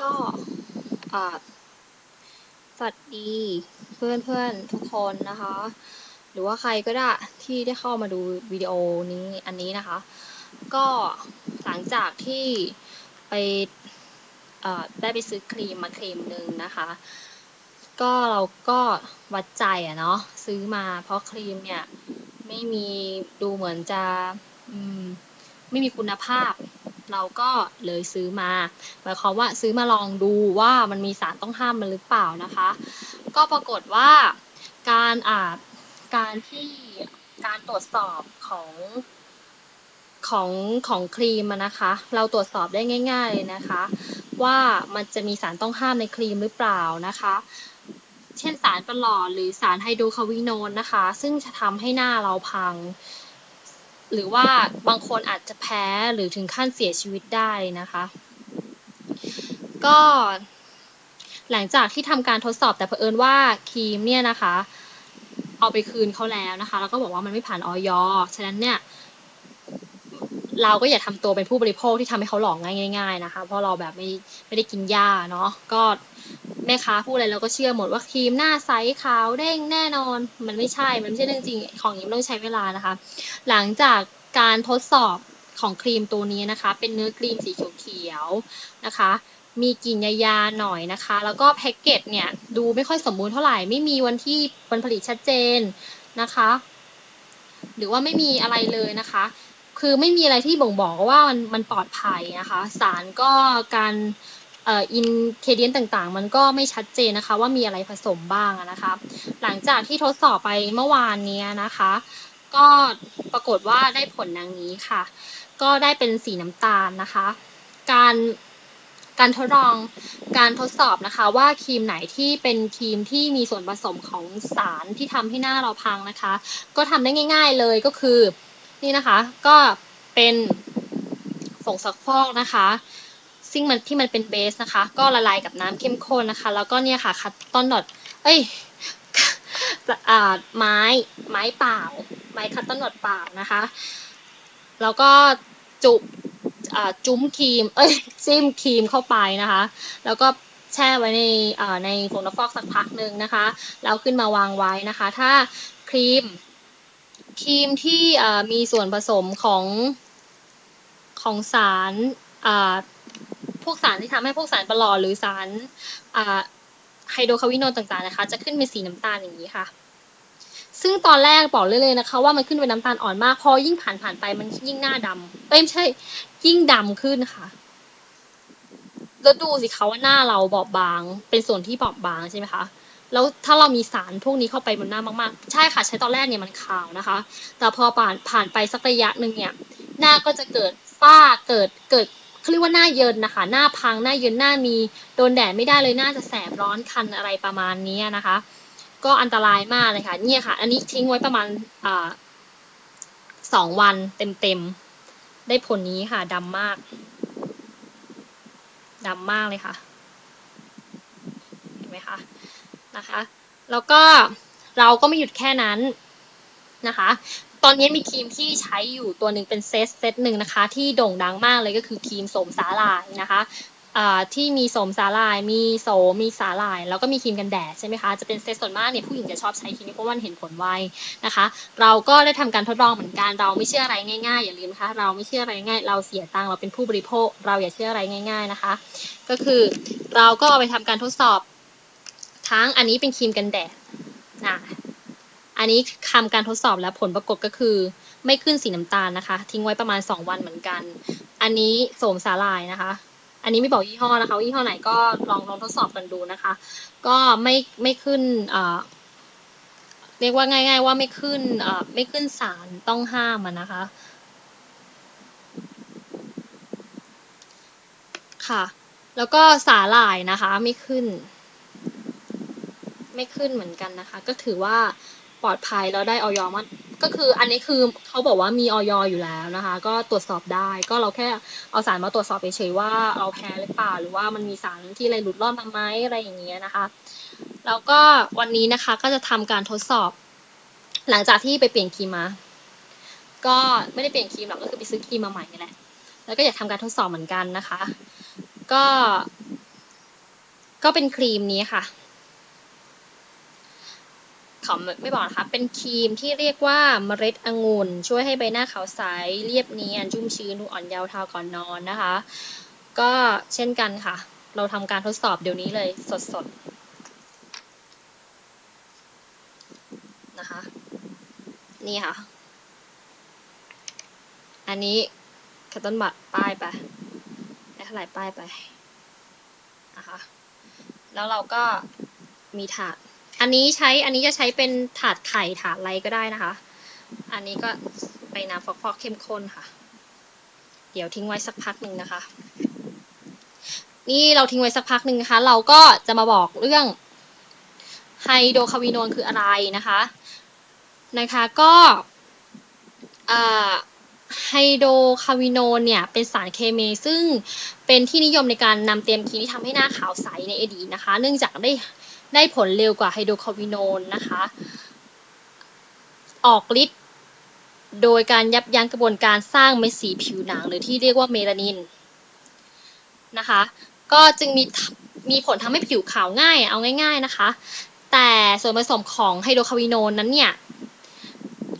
ก็สวัสดีเพื่อนเพื่อนๆทุกคนนะคะ หรือว่าใครก็ได้ที่ได้เข้ามาดูวิดีโอนี้อันนี้นะคะ ก็หลังจากที่ไปได้ไปซื้อครีมมาครีมหนึ่งนะคะ ก็เราก็วัดใจอะเนาะซื้อมาเพราะครีมเนี่ยไม่มีดูเหมือนจะมไม่มีคุณภาพ เราก็เลยซื้อมา หมายความว่าซื้อมาลองดูว่ามันมีสารต้องห้ามมันหรือเปล่านะคะ ก็ปรากฏว่าการอ่าการที่การตรวจสอบของของของครีมนะคะ เราตรวจสอบได้ง่ายๆเลยนะคะ ว่ามันจะมีสารต้องห้ามในครีมหรือเปล่านะคะ เช่นสารประหลอดหรือสารไฮโดรคาวิโนนนะคะ ซึ่งจะทำให้หน้าเราพัง หรือว่าบางคนอาจจะแพ้หรือถึงขั้นเสียชีวิตได้นะคะ ก็หลังจากที่ทำการทดสอบแต่เผอิญว่าครีมเนี่ยนะคะ เอาไปคืนเขาแล้วนะคะ แล้วก็บอกว่ามันไม่ผ่านออยฉะนั้นเนี่ย เราก็อย่าทำตัวเป็นผู้บริโภคที่ทำให้เขาหลอกง่ายๆนะคะ เพราะเราแบบไม่ไม่ได้กินยาเนาะก็ แม่ค้าพูดอะไรเราก็เชื่อหมดว่าครีมหน้าใสขาวเด้งแน่นอน มันไม่ใช่ มันไม่ใช่เรื่องจริงของนี้มันต้องใช้เวลานะคะ หลังจากการทดสอบของครีมตัวนี้นะคะ เป็นเนื้อครีมสีเขียวๆนะคะ มีกลิ่นยาๆหน่อยนะคะ แล้วก็แพ็กเกจเนี่ยดูไม่ค่อยสมบูรณ์เท่าไหร่ ไม่มีวันที่วันผลิตชัดเจนนะคะ หรือว่าไม่มีอะไรเลยนะคะ คือไม่มีอะไรที่บ่งบอกว่ามันมันปลอดภัยนะคะ สารก็การ อินเคเดียนต่างๆ มันก็ไม่ชัดเจนนะคะ ว่ามีอะไรผสมบ้างนะคะ หลังจากที่ทดสอบไปเมื่อวานนี้นะคะ ก็ปรากฏว่าได้ผลดังนี้ค่ะ ก็ได้เป็นสีน้ำตาลนะคะ การการทดลองการทดสอบนะคะ ว่าครีมไหนที่เป็นครีมที่มีส่วนผสมของสารที่ทำให้หน้าเราพังนะคะ ก็ทำได้ง่าย ๆเลยก็คือนี่นะคะ ก็เป็นผงซักฟอกนะคะ ซึ่งมันที่มันเป็นเบสนะคะ ก็ละลายกับน้ำเข้มข้นนะคะ แล้วก็เนี่ยค่ะคัตตอนดอทเอ้ยอาไม้ไม้เปล่า ไม้คัตตอนดอทเปล่านะคะ แล้วก็จุบจุ้มครีม เอ้ยจิ้มครีมเข้าไปนะคะ แล้วก็แช่ไว้ในในผงซักฟอกสักพักหนึ่งนะคะแล้วขึ้นมาวางไว้นะคะ ถ้าครีมครีมที่มีส่วนผสมของของสารอ่า พวกสารที่ทำให้พวกสารประหลอหรือสารอ่าไฮโดรคาวิโนนต่างๆนะคะ จะขึ้นเป็นสีน้ำตาลอย่างนี้ค่ะ ซึ่งตอนแรกบอกเลยเลยนะคะ ว่ามันขึ้นเป็นน้ำตาลอ่อนมากพอยิ่งผ่านผ่านไปมันยิ่งหน้าดำเอ้ยไม่ใช่ ยิ่งดำขึ้นค่ะแล้วดูสิคะว่าหน้าเราบอบบาง เป็นส่วนที่บอบบางใช่ไหมคะแล้วถ้าเรามีสารพวกนี้เข้าไปบนหน้ามากๆ ใช่ค่ะ ใช้ตอนแรกเนี่ยมันขาวนะคะ แต่พอผ่านผ่านไปสักระยะหนึ่งเนี่ย หน้าก็จะเกิดฝ้าเกิดเกิด เขาเรียกว่าหน้าเยินนะคะ หน้าพังหน้าเยินหน้ามีโดนแดดไม่ได้เลยหน้าจะแสบร้อนคันอะไรประมาณนี้นะคะ ก็อันตรายมากเลยค่ะเนี่ยค่ะ อันนี้ทิ้งไว้ประมาณอสองวันเต็มๆได้ผลนี้ค่ะดำมากดำมากเลยค่ะเห็นไหมคะนะคะ แล้วก็เราก็ไม่หยุดแค่นั้นนะคะ ตอนนี้มีครีมที่ใช้อยู่ตัวหนึ่งเป็นเซตเซตหนึ่งนะคะ ที่โด่งดังมากเลยก็คือครีมโสมสาหร่ายนะคะที่มีโสมสาหร่าย มีโสมมีสาหร่าย แล้วก็มีครีมกันแดดใช่ไหมคะ จะเป็นเซตส่วนมากเนี่ยผู้หญิงจะชอบใช้ครีมนี้เพราะว่ามันเห็นผลไวนะคะ เราก็ได้ทำการทดลองเหมือนกัน เราไม่เชื่ออะไรง่ายๆ อย่าลืมนะคะ เราไม่เชื่ออะไรง่าย เราเสียตังค์ เราเป็นผู้บริโภค เราอย่าเชื่ออะไรง่าย ๆนะคะ ก็คือเราก็เอาไปทำการทดสอบ ทั้งอันนี้เป็นครีมกันแดดนะ อันนี้ทำการทดสอบแล้วผลปรากฏก็คือ ไม่ขึ้นสีน้ำตาลนะคะ ทิ้งไว้ประมาณ 2 วันเหมือนกัน อันนี้โสมสาหร่ายนะคะ อันนี้ไม่บอกยี่ห้อนะคะ ยี่ห้อไหนก็ลองลองทดสอบกันดูนะคะ ก็ไม่ไม่ขึ้นอ่าเรียกว่าง่าย ๆ ว่าไม่ขึ้นอ่าไม่ขึ้นสารต้องห้ามนะคะ ค่ะ แล้วก็สาหร่ายนะคะไม่ขึ้น ไม่ขึ้นเหมือนกันนะคะ ก็ถือว่า ปลอดภัยแล้วได้ออยมาก็คืออันนี้คือเขาบอกว่ามีออยอยู่แล้วนะคะ ก็ตรวจสอบได้ ก็เราแค่เอาสารมาตรวจสอบเฉยๆว่าเราแพ้หรือเปล่าหรือว่ามันมีสารที่อะไรหลุดรอดมาไหมอะไรอย่างเงี้ยนะคะ แล้วก็วันนี้นะคะก็จะทำการทดสอบ หลังจากที่ไปเปลี่ยนครีมมา ก็ไม่ได้เปลี่ยนครีมหรอกก็คือไปซื้อครีมมาใหม่นี่แหละแล้วก็อยากทำการทดสอบเหมือนกันนะคะ ก็ ก็เป็นครีมนี้ค่ะ ขอไม่บอกนะคะ เป็นครีมที่เรียกว่าเมล็ดองุ่น ช่วยให้ใบหน้าขาวใส เรียบเนียน ชุ่มชื้น ดูอ่อนเยาว์ทาก่อนนอนนะคะ ก็เช่นกันค่ะ เราทำการทดสอบเดี๋ยวนี้เลยสดๆ นะคะ นี่ค่ะ อันนี้คัตต้นบัตรป้ายไปได้เท่าไหร่ป้ายไปนะคะ แล้วเราก็มีถาด อันนี้ใช้อันนี้จะใช้เป็นถาดไข่ถาดอะไรก็ได้นะคะ อันนี้ก็ไปน้ำฟอกๆเข้มข้นค่ะ เดี๋ยวทิ้งไว้สักพักหนึ่งนะคะ นี่เราทิ้งไว้สักพักหนึ่งนะคะ เราก็จะมาบอกเรื่องไฮโดรคาวิโนนคืออะไรนะคะนะคะก็ไฮโดรคาวิโนนเนี่ยเป็นสารเคมีซึ่งเป็นที่นิยมในการนำเตรียมคีที่ทำให้หน้าขาวใสในอดีตนะคะ เนื่องจากได้ ได้ผลเร็วกว่าไฮโดรคาวิโนนนะคะ ออกฤทธิ์โดยการยับยั้งกระบวนการสร้างเม็ดสีผิวหนัง หรือที่เรียกว่าเมลานินนะคะ ก็จึงมีมีผลทำให้ผิวขาวง่ายเอาง่าย ๆนะคะ แต่ส่วนผสมของไฮโดรคาวิโนนนั้นเนี่ย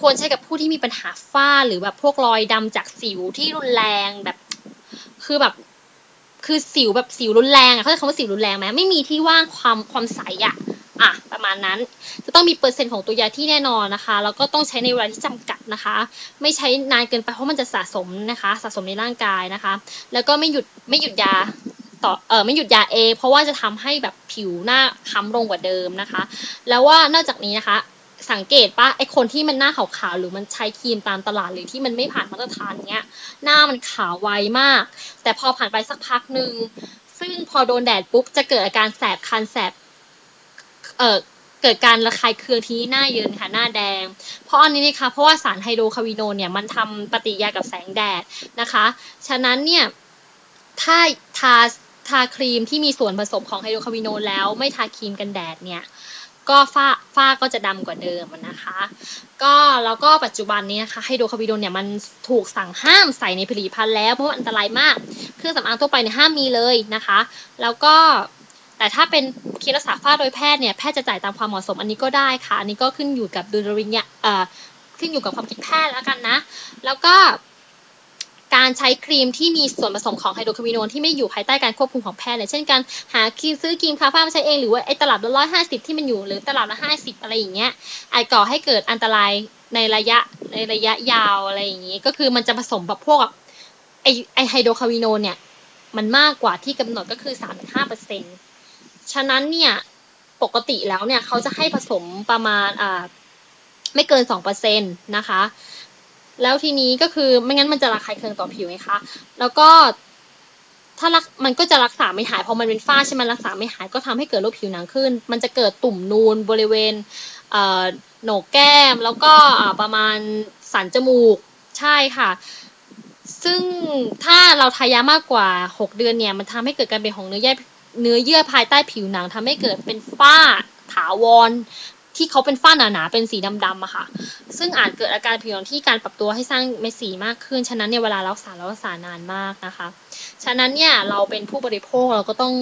ควรใช้กับผู้ที่มีปัญหาฝ้าหรือแบบพวกรอยดำจากสิวที่รุนแรงแบบ คือแบบ คือสิวแบบสิวรุนแรงอะเขาจะคำว่าสิวรุนแรงไหมไม่มีที่ว่างความความใสอะอะประมาณนั้นจะต้องมีเปอร์เซ็นต์ของตัวยาที่แน่นอนนะคะแล้วก็ต้องใช้ในเวลาที่จำกัดนะคะ ไม่ใช้นานเกินไปเพราะมันจะสะสมนะคะ สะสมในร่างกายนะคะ แล้วก็ไม่หยุดไม่หยุดยาต่อเออไม่หยุดยาเองเพราะว่าจะทำให้แบบผิวหน้าค้ำลงกว่าเดิมนะคะ แล้วว่านอกจากนี้นะคะ สังเกตปะไอคนที่มันหน้าขาวๆหรือมันใช้ครีมตามตลาดหรือที่มันไม่ผ่านมาตรฐานเนี้ย หน้ามันขาวไวมาก แต่พอผ่านไปสักพักหนึ่งซึ่งพอโดนแดดปุ๊บจะเกิดอาการแสบคันแสบเอ่อเกิดการระคายเคืองที่หน้าเยินค่ะหน้าแดง เพราะอันนี้นะคะเพราะว่าสารไฮโดรคาวิโนนเนี่ยมันทำปฏิกิริยากับแสงแดดนะคะ ฉะนั้นเนี่ยถ้าทาทาครีมที่มีส่วนผสมของไฮโดรคาวิโนนแล้วไม่ทาครีมกันแดดเนี่ย ก็ฝ้าฝ้าก็จะดำกว่าเดิมนะคะ ก็แล้วก็ปัจจุบันนี้นะคะไฮโดรคาร์บิโดนเนี่ยมันถูกสั่งห้ามใส่ในผลิตภัณฑ์แล้วเพราะอันตรายมาก เครื่องสำอางทั่วไปเนี่ยห้ามมีเลยนะคะ แล้วก็แต่ถ้าเป็นครีรักษาฝ้าโดยแพทย์เนี่ยแพทย์จะจ่ายตามความเหมาะสมอันนี้ก็ได้ค่ะ อันนี้ก็ขึ้นอยู่กับดุลวิญญาเอ่อขึ้นอยู่กับความคิดแพทย์แล้วกันนะ แล้วก็ การใช้ครีมที่มีส่วนผสมของไฮโดรคาร์บิโนนที่ไม่อยู่ภายใต้การควบคุมของแพทย์เช่นการหาครีมซื้อครีมคาฟ้ามาใช้เองหรือว่าไอ้ตลับละร้อยห้าสิบที่มันอยู่หรือตลับละห้าสิบอะไรอย่างเงี้ยอาจก่อให้เกิดอันตรายในระยะในระยะยาวอะไรอย่างงี้ ก็คือมันจะผสมแบบพวกไอไอไฮโดรคาร์บิโนนเนี่ยมันมากกว่าที่กำหนดก็คือสามห้าเปอร์เซ็นต์ฉะนั้นเนี่ยปกติแล้วเนี่ยเขาจะให้ผสมประมาณอ่าไม่เกินสองเปอร์เซ็นต์นะคะ แล้วทีนี้ก็คือไม่งั้นมันจะระคายเคืองต่อผิวไงคะ แล้วก็ถ้ารักมันก็จะรักษาไม่หายพอมันเป็นฝ้าใช่ไหมรักษาไม่หายก็ทำให้เกิดโรคผิวหนังขึ้น มันจะเกิดตุ่มนูนบริเวณโหนกแก้ม แล้วก็ประมาณสันจมูกใช่ค่ะ ซึ่งถ้าเราทายามากกว่า 6 เดือนเนี่ย มันทำให้เกิดการเป็นของเนื้อเยื่อเนื้อเยื่อภายใต้ผิวหนังทำให้เกิดเป็นฝ้าถาวร ที่เขาเป็นฝ้าหนาๆเป็นสีดำๆอะค่ะ ซึ่งอาจเกิดอาการผิวหนังที่การปรับตัวให้สร้างเม็ดสีมากขึ้น ฉะนั้นเนี่ยเวลารักษาเรารักษานานมากนะคะ ฉะนั้นเนี่ยเราเป็นผู้บริโภคเราก็ต้อง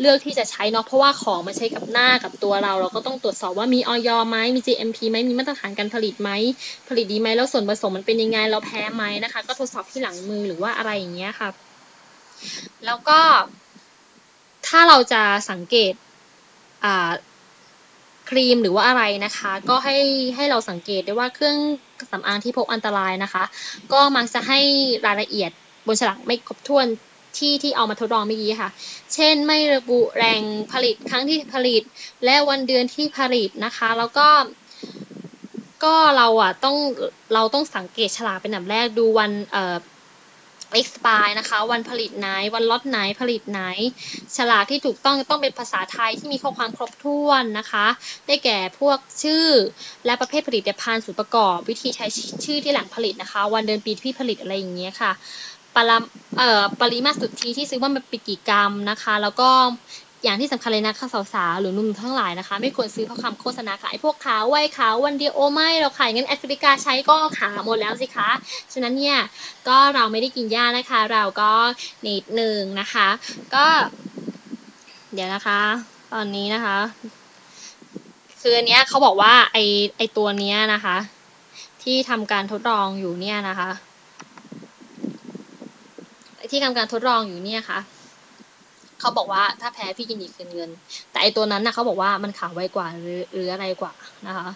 เลือกที่จะใช้เนาะเพราะว่าของมาใช้กับหน้ากับตัวเรา เราก็ต้องตรวจสอบว่ามีออยไหมมี GMP ไหมมีมาตรฐานการผลิตไหมผลิตดีไหมแล้วส่วนผสมมันเป็นยังไงเราแพ้ไหมนะคะ ก็ทดสอบที่หลังมือหรือว่าอะไรอย่างเงี้ยค่ะ แล้วก็ถ้าเราจะสังเกตอ่า ครีมหรือว่าอะไรนะคะ ก็ให้ให้เราสังเกตได้ว่าเครื่องสำอางที่พบอันตรายนะคะ ก็มักจะให้รายละเอียดบนฉลากไม่ครบถ้วนที่ที่เอามาทดลองเมื่อกี้ค่ะ เช่นไม่ระบุแรงผลิตครั้งที่ผลิต และวันเดือนที่ผลิตนะคะ แล้วก็ก็เราอะต้องเราต้องสังเกตฉลากเป็นอันดับแรกดูวันเอ่อ expire นะคะ วันผลิตไหน วันล็อตไหนผลิตไหน ฉลากที่ถูกต้องจะต้องเป็นภาษาไทยที่มีข้อความครบถ้วนนะคะ ได้แก่พวกชื่อและประเภทผลิตภัณฑ์ส่วนประกอบ วิธีใช้ชื่อที่แหล่งผลิตนะคะ วันเดือนปีที่ผลิตอะไรอย่างเงี้ยค่ะปรเอ่อปริมาตรสุทธิที่ซื้อว่ามันเป็นกี่กรัมนะคะ แล้วก็ อย่างที่สำคัญเลยนะคะสาวๆหรือหนุ่มทั้งหลายนะคะ ไม่ควรซื้อเพราะคำโฆษณาขายพวกขาวไวขาววันเดียวโอไม่เราขายงั้นแอฟริกาใช้ก็ขาวหมดแล้วสิคะฉะนั้นเนี่ยก็เราไม่ได้กินยานะคะ เราก็นิดหนึ่งนะคะ ก็ เดี๋ยวนะคะ ตอนนี้นะคะ คืออันเนี้ยเขาบอกว่าไอไอตัวเนี้ยนะคะ ที่ทำการทดลองอยู่เนี่ยนะคะ ที่ทำการทดลองอยู่เนี่ยค่ะ เขาบอกว่าถ้าแพ้พี่ยินดีคืนเงิน แต่ไอตัวนั้นนะเขาบอกว่ามันขาวไวกว่าหรือหรืออะไรกว่านะคะ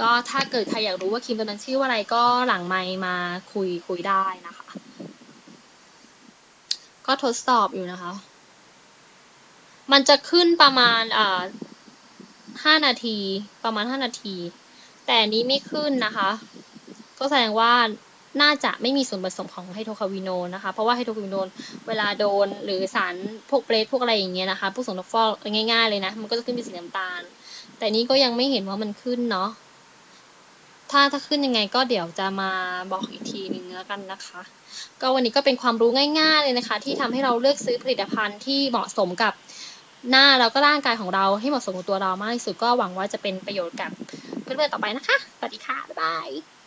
ก็ถ้าเกิดใครอยากรู้ว่าครีมตัวนั้นชื่อว่าอะไรก็หลังไมมาคุยคุยได้นะคะ ก็ทดสอบอยู่นะคะ มันจะขึ้นประมาณอ่าห้านาทีประมาณห้านาที แต่นี้ไม่ขึ้นนะคะ ก็แสดงว่า น่าจะไม่มีส่วนผสมของไฮโดรคาวิโนนะคะ เพราะว่าไฮโดรคาวิโนนเวลาโดนหรือสารพวกเบรดพวกอะไรอย่างเงี้ยนะคะพวกส่งนกฟอกง่าย ๆเลยนะ มันก็จะขึ้นเป็นสีน้ำตาล แต่นี้ก็ยังไม่เห็นว่ามันขึ้นเนาะ ถ้าถ้าขึ้นยังไงก็เดี๋ยวจะมาบอกอีกทีหนึ่งแล้วกันนะคะ ก็วันนี้ก็เป็นความรู้ง่ายๆเลยนะคะ ที่ทำให้เราเลือกซื้อผลิตภัณฑ์ที่เหมาะสมกับหน้าแล้วก็ร่างกายของเราให้เหมาะสมกับตัวเรามากที่สุดก็หวังว่าจะเป็นประโยชน์กับเพื่อนๆต่อไปนะคะ สวัสดีค่ะ บ๊ายบาย